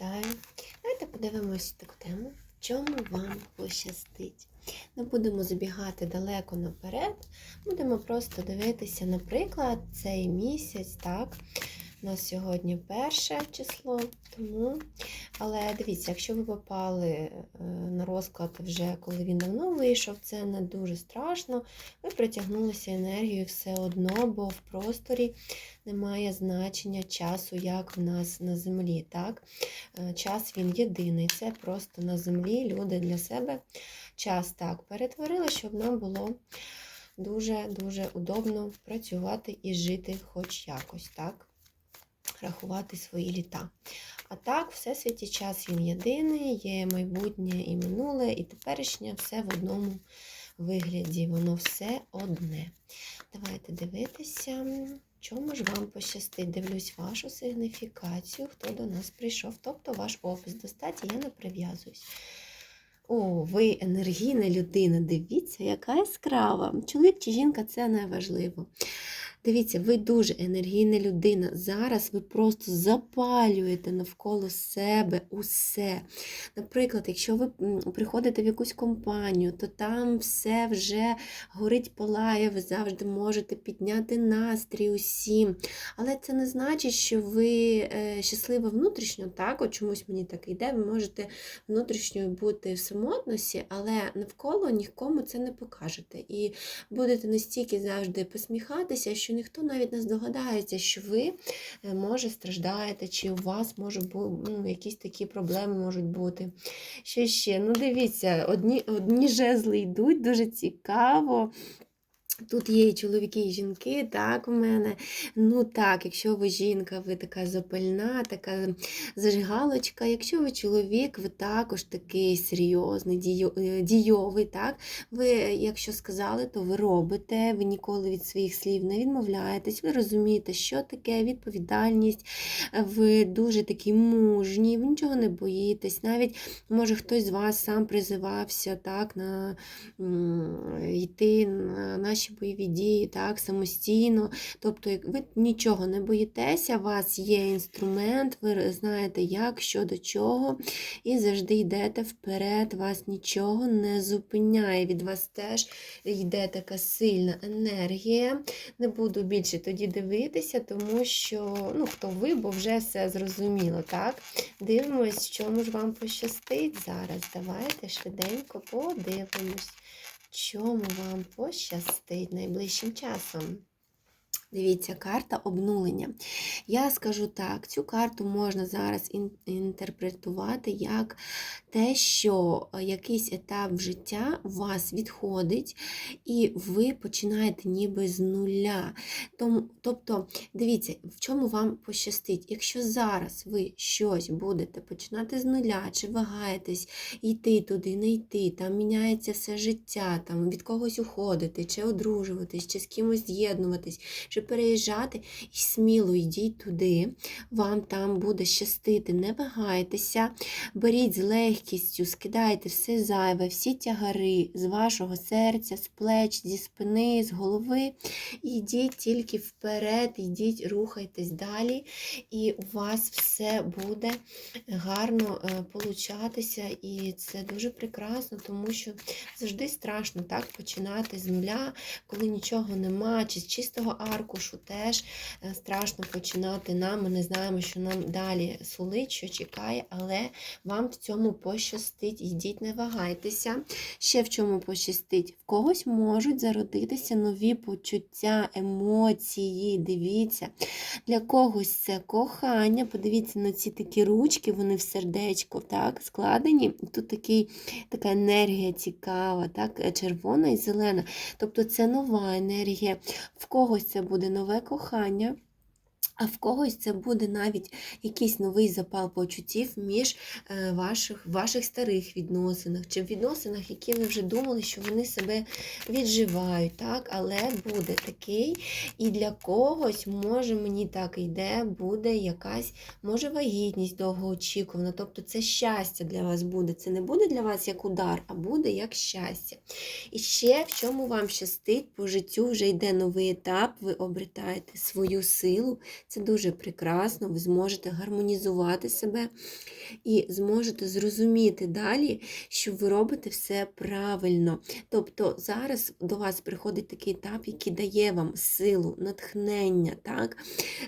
Вітаю! Давайте подивимось таку тему, в чому вам пощастить. Не будемо забігати далеко наперед, будемо просто дивитися, наприклад, цей місяць, так. У нас сьогодні перше число, тому. Але дивіться, якщо ви попали е, на розклад вже коли він давно вийшов, це не дуже страшно. Ви притягнулися енергією все одно, бо в просторі немає значення часу, як в нас на землі. Так? Е, Час він єдиний. Це просто на землі люди для себе час так перетворили, щоб нам було дуже-дуже удобно працювати і жити хоч якось, так? Рахувати свої літа. А так, всесвіті час він єдиний, є майбутнє і минуле, і теперішнє все в одному вигляді. Воно все одне. Давайте дивитися, чому ж вам пощастить. Дивлюсь вашу сигніфікацію, хто до нас прийшов. Тобто ваш опис достатньо, я не прив'язуюсь. О, ви енергійна людина. Дивіться, яка яскрава. Чоловік чи жінка це не важливо. Дивіться, ви дуже енергійна людина. Зараз ви просто запалюєте навколо себе усе. Наприклад, якщо ви приходите в якусь компанію, то там все вже горить палає, ви завжди можете підняти настрій усім. Але це не значить, що ви е, щаслива внутрішньо, так? От чомусь мені так йде, ви можете внутрішньо бути в самотності, але навколо нікому це не покажете. І будете настільки завжди посміхатися, що ніхто навіть не здогадається, що ви е, може страждаєте, чи у вас може ну, якісь такі проблеми можуть бути. Що ще? Ну, дивіться, одні, одні жезли йдуть, дуже цікаво. Тут є і чоловіки, і жінки, так, у мене. Ну так, якщо ви жінка, ви така запальна, така зажигалочка. Якщо ви чоловік, ви також такий серйозний, е, дійовий. так. Ви, якщо сказали, то ви робите, ви ніколи від своїх слів не відмовляєтесь, ви розумієте, що таке відповідальність, ви дуже такі мужні, ви нічого не боїтесь. Навіть, може, хтось з вас сам призивався так, на йти на наші бойові дії так, самостійно. Тобто, ви нічого не боїтеся, у вас є інструмент, ви знаєте, як, що до чого, і завжди йдете вперед, вас нічого не зупиняє. Від вас теж йде така сильна енергія. Не буду більше тоді дивитися, тому що ну, хто ви, бо вже все зрозуміло. так? Дивимось, чому ж вам пощастить зараз. Давайте швиденько подивимось, чому вам пощастить найближчим часом. Дивіться, карта обнулення. Я скажу так, цю карту можна зараз інтерпретувати як те, що е, якийсь етап життя у вас відходить, і ви починаєте ніби з нуля. Тобто, дивіться, в чому вам пощастить. Якщо зараз ви щось будете починати з нуля, чи вагаєтесь йти туди, не йти, там міняється все життя, там від когось уходити, чи одружуватись, чи з кимось з'єднуватись, переїжджати, і сміло йдіть туди, вам там буде щастити, не вагайтеся, беріть з легкістю, скидайте все зайве, всі тягари з вашого серця, з плеч, зі спини, з голови. Йдіть тільки вперед, йдіть, рухайтесь далі, і у вас все буде гарно е, получатися. І це дуже прекрасно, тому що завжди страшно так починати з нуля, коли нічого нема, чи з чистого аркушу теж е, страшно починати нам. Ми не знаємо, що нам далі сулить, що чекає, але вам в цьому пощастить. Йдіть, не вагайтеся. Ще в чому пощастить? В когось можуть зародитися нові почуття, емоції. Дивіться. Для когось це кохання. Подивіться на ці такі ручки, вони в сердечко так, складені. Тут такий, така енергія цікава, так, червона і зелена. Тобто це нова енергія. В когось це буде нове кохання. А в когось це буде навіть якийсь новий запал почуттів між е, ваших, ваших старих відносинах, чи в відносинах, які ви вже думали, що вони себе відживають, так? але буде такий. І для когось, може, мені так йде, буде якась, може, вагітність довгоочікувана. Тобто це щастя для вас буде. Це не буде для вас як удар, а буде як щастя. І ще в чому вам щастить, по життю вже йде новий етап, ви обретаєте свою силу. Це дуже прекрасно, ви зможете гармонізувати себе і зможете зрозуміти далі, що ви робите все правильно. Тобто зараз до вас приходить такий етап, який дає вам силу, натхнення. так?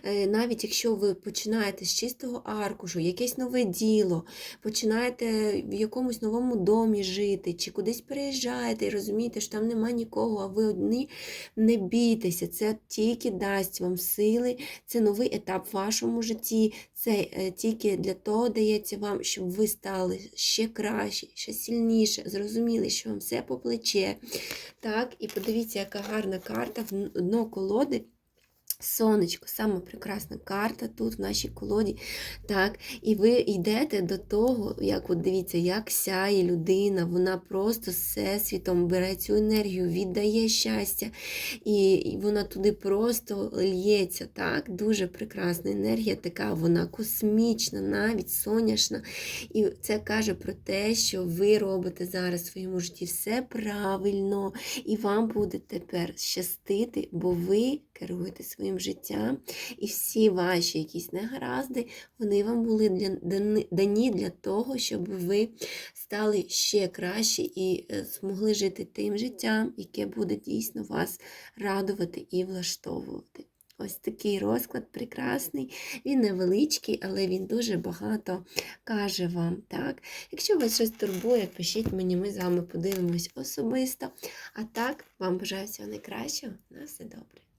Е, Навіть якщо ви починаєте з чистого аркушу, якесь нове діло, починаєте в якомусь новому домі жити, чи кудись переїжджаєте і розумієте, що там нема нікого, а ви одні, не бійтеся, це тільки дасть вам сили, це новий етап в вашому житті, це е, тільки для того дається вам, щоб ви стали ще краще, ще сильніше, зрозуміли, що вам все по плече. Так, і подивіться, яка гарна карта в дно колоди. Сонечко, саме прекрасна карта тут в нашій колоді. Так, І ви йдете до того, як от дивіться, як сяє людина, вона просто всесвітом бере цю енергію, віддає щастя, і вона туди просто лється. так, Дуже прекрасна енергія, така вона космічна, навіть соняшна. І це каже про те, що ви робите зараз в своєму житті все правильно, і вам буде тепер щастити, бо ви керуєте своїм життям, і всі ваші якісь негаразди, вони вам були для, дані- дані для того, щоб ви стали ще краще і е, змогли жити тим життям, яке буде дійсно вас радувати і влаштовувати. Ось такий розклад прекрасний. Він невеличкий, але він дуже багато каже вам. Так? Якщо вас щось турбує, пишіть мені, ми з вами подивимось особисто. А так, вам бажаю всього найкращого. На все добре.